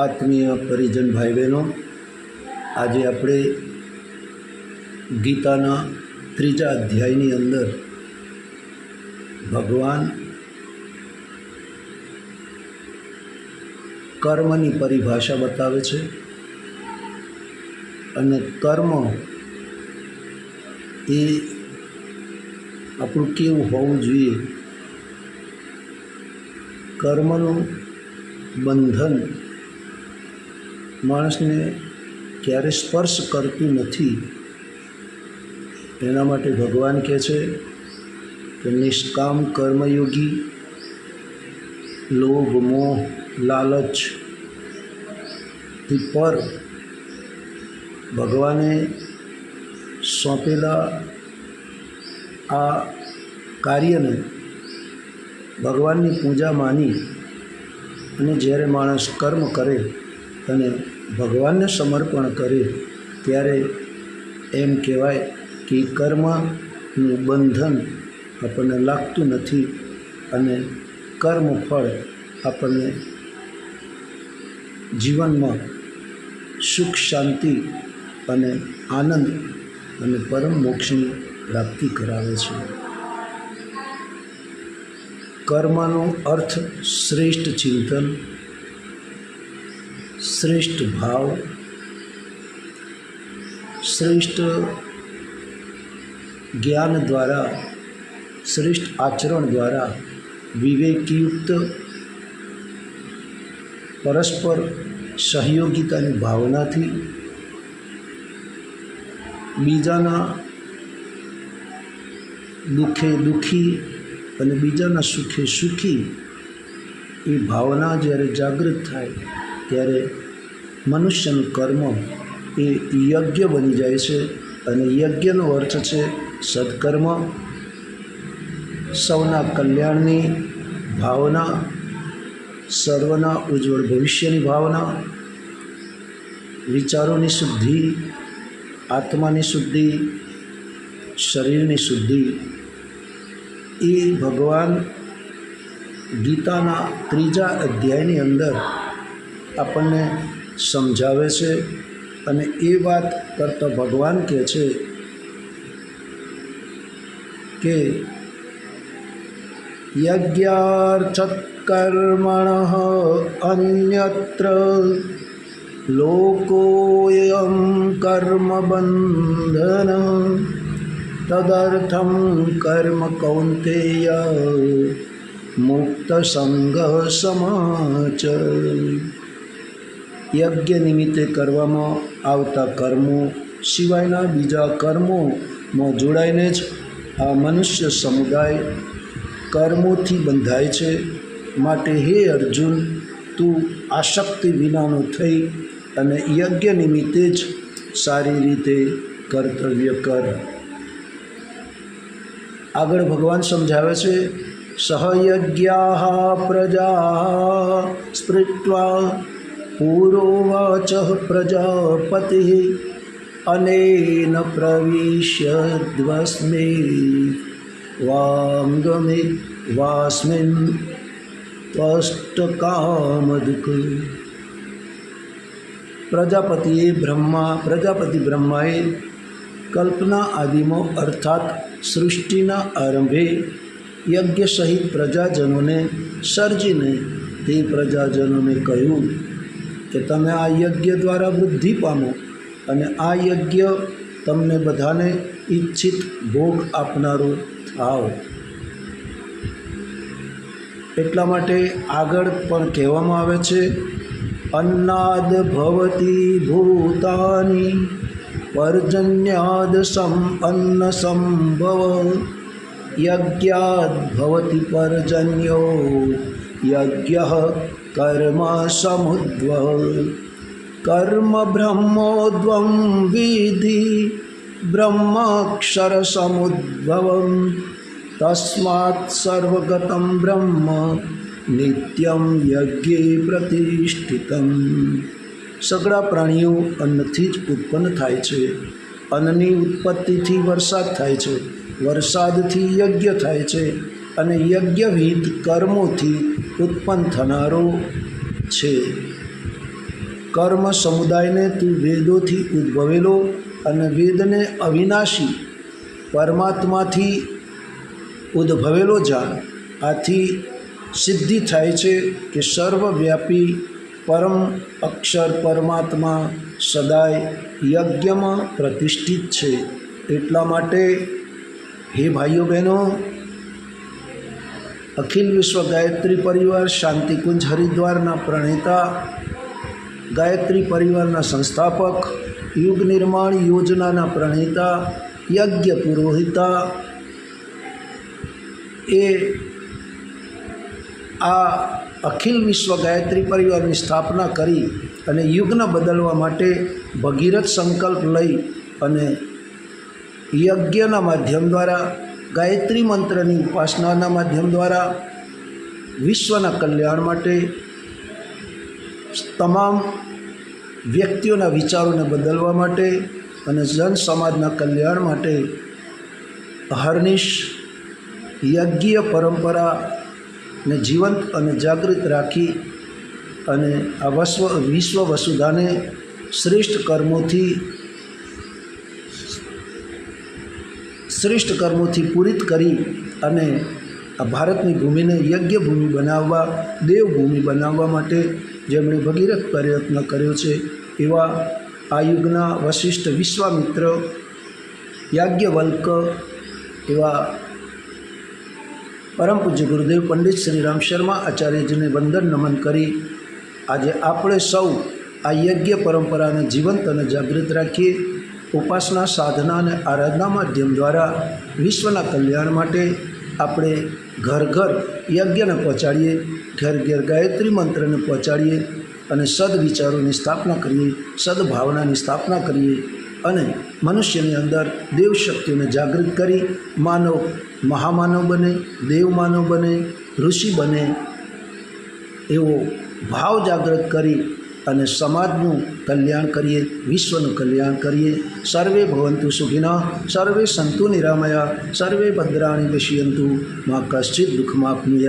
આત્મીય પરિજન ભાઈ બહેનો આજે આપણે ગીતાના ત્રીજા અધ્યાયની અંદર ભગવાન કર્મની પરિભાષા બતાવે છે અને કર્મ એ આપણું કેવું હોવું જોઈએ કર્મનું બંધન માણસને ક્યારે સ્પર્શ કરતું નથી, એના માટે ભગવાન કહે છે કે નિષ્કામ કર્મયોગી લોભ, મોહ, લાલચથી પર ભગવાને સોંપેલા આ કાર્યને ભગવાનની પૂજા માની અને જ્યારે માણસ કર્મ કરે અને ભગવાનને સમર્પણ કરે, ત્યારે એમ કહેવાય કે કર્મનું બંધન આપણને લાગતું નથી અને કર્મ ફળ આપણને જીવનમાં સુખ, શાંતિ અને આનંદ અને પરમ મોક્ષની પ્રાપ્તિ કરાવે છે. કર્મનો અર્થ શ્રેષ્ઠ ચિંતન શ્રેષ્ઠ ભાવ શ્રેષ્ઠ જ્ઞાન દ્વારા શ્રેષ્ઠ આચરણ દ્વારા વિવેકયુક્ત પરસ્પર સહયોગિતાની ભાવનાથી બીજાના દુઃખે દુઃખી અને બીજાના સુખે સુખી એ ભાવના જ્યારે જાગૃત થાય, ત્યારે મનુષ્યનું કર્મ એ યજ્ઞ બની જાય છે અને યજ્ઞનો અર્થ છે સત્કર્મ. સૌના કલ્યાણની ભાવના, સર્વના ઉજ્જવળ ભવિષ્યની ભાવના, વિચારોની શુદ્ધિ, આત્માની શુદ્ધિ, શરીરની શુદ્ધિ એ ભગવાન ગીતાના ત્રીજા અધ્યાયની અંદર આપણને સમજાવે છે અને એ વાત કરતાં ભગવાન કહે છે કે યજ્ઞાર્થકર્મણ અન્યત્ર લોકોયમ કર્મબંધન તદર્થમ કર્મ કૌંતેય મુક્ત સંગ સમાચ યજ્ઞ નિમિત્તે કરવામાં આવતા કર્મો સિવાયના બીજા કર્મોમાં જોડાઈને જ આ મનુષ્ય સમુદાય કર્મોથી બંધાય છે. માટે હે અર્જુન, તું આસક્તિ વિનાનો થઈ અને યજ્ઞ નિમિત્તે જ સારી રીતે કર્તવ્ય કર. આગળ ભગવાન સમજાવે છે સહયજ્ઞા પ્રજા સ્પૃત્વા પૂરોવાચ પ્રજાપતિ, અનેન પ્રવિશ્યદ્વસ્મે વાંગમે વાસ્મિન ત્વષ્ટકામદુક પ્રજાપતિએ બ્રહ્મા, પ્રજાપતિ બ્રહ્માએ કલ્પના આદિમાં અર્થાત સૃષ્ટિના આરંભે યજ્ઞ સહિત પ્રજાજનોને સર્જીને તે પ્રજાજનોને કહ્યું કે તમે આ યજ્ઞ દ્વારા વૃદ્ધિ પામો અને આ યજ્ઞ તમને બધાને ઈચ્છિત ભોગ આપનારો થાવ એટલા માટે આગળ પણ કહેવામાં આવે છે, અન્નાદ ભવતી ભૂતાની પર્જન્યાદ સંપન્ન સંભવ યજ્ઞાદ ભવતી પર્જન્યો યજ્ઞ કર્મ સમુદ્વ કર્મ सर्वगतं વિધિ બ્રહ્માક્ષર यज्ञे તસ્માत् સગળા પ્રાણીઓ અન્નથી જ ઉત્પન્ન થાય છે. અન્નની ઉત્પત્તિથી વરસાદ થાય છે. વરસાદથી યજ્ઞ થાય છે અને યજ્ઞવિધ કર્મોથી ઉત્પન્ન થનારો છે. કર્મ સમુદાયને તું વેદોથી ઉદ્ભવેલો અને વેદને અવિનાશી પરમાત્માથી ઉદ્ભવેલો જાણ આથી સિદ્ધિ થાય છે કે સર્વવ્યાપી પરમ અક્ષર પરમાત્મા સદાય યજ્ઞમાં પ્રતિષ્ઠિત છે. એટલા માટે હે ભાઈઓ બહેનો, અખિલ વિશ્વ ગાયત્રી પરિવાર શાંતિકુંજ હરિદ્વારના પ્રણેતા, ગાયત્રી પરિવારના સંસ્થાપક, યુગ નિર્માણ યોજનાના પ્રણેતા, યજ્ઞ પુરોહિતા, એ આ અખિલ વિશ્વ ગાયત્રી પરિવારની સ્થાપના કરી અને યુગને બદલવા માટે ભગીરથ સંકલ્પ લઈ અને યજ્ઞના માધ્યમ દ્વારા, ગાયત્રી મંત્રની ઉપાસનાના માધ્યમ દ્વારા વિશ્વના કલ્યાણ માટે તમામ વ્યક્તિઓના વિચારોને બદલવા માટે અને જન સમાજના કલ્યાણ માટે હર્નિશ યજ્ઞીય પરંપરાને જીવંત અને જાગૃત રાખી અને આ વસ્વ, વિશ્વ વસુધાને શ્રેષ્ઠ કર્મોથી શ્રેષ્ઠ કર્મોથી પૂરિત કરી અને આ ભારતની ભૂમિને યજ્ઞ ભૂમિ બનાવવા, દેવભૂમિ બનાવવા માટે જેમણે ભગીરથ પ્રયત્ન કર્યો છે, એવા આ યુગના વશિષ્ઠ વિશ્વામિત્ર, યાજ્ઞવલ્ક, એવા પરમ પૂજ્ય ગુરુદેવ પંડિત શ્રી રામ શર્મા આચાર્યજીને વંદન નમન કરી. આજે આપણે સૌ આ યજ્ઞ પરંપરાને જીવંત અને જાગૃત રાખીએ. ઉપાસના, સાધના અને આરાધના માધ્યમ દ્વારા વિશ્વના કલ્યાણ માટે આપણે ઘર ઘર યજ્ઞને પહોંચાડીએ, ઘેર ઘેર ગાયત્રી મંત્રને પહોંચાડીએ અને સદવિચારોની સ્થાપના કરીએ, સદભાવનાની સ્થાપના કરીએ. અને મનુષ્યની અંદર દેવ શક્તિઓને જાગૃત કરી માનવ મહામાનવ બને, દેવમાનવ બને, ઋષિ બને એવો ભાવ જાગૃત કરી અને સમાજનું કલ્યાણ કરીએ, વિશ્વનું કલ્યાણ કરીએ. સર્વે ભવંતુ સુખિના, સર્વે સંતુ નિરામયા, સર્વે ભદ્રાણી પશ્યંતુ માં કશ્ચિત દુઃખમાપનુયા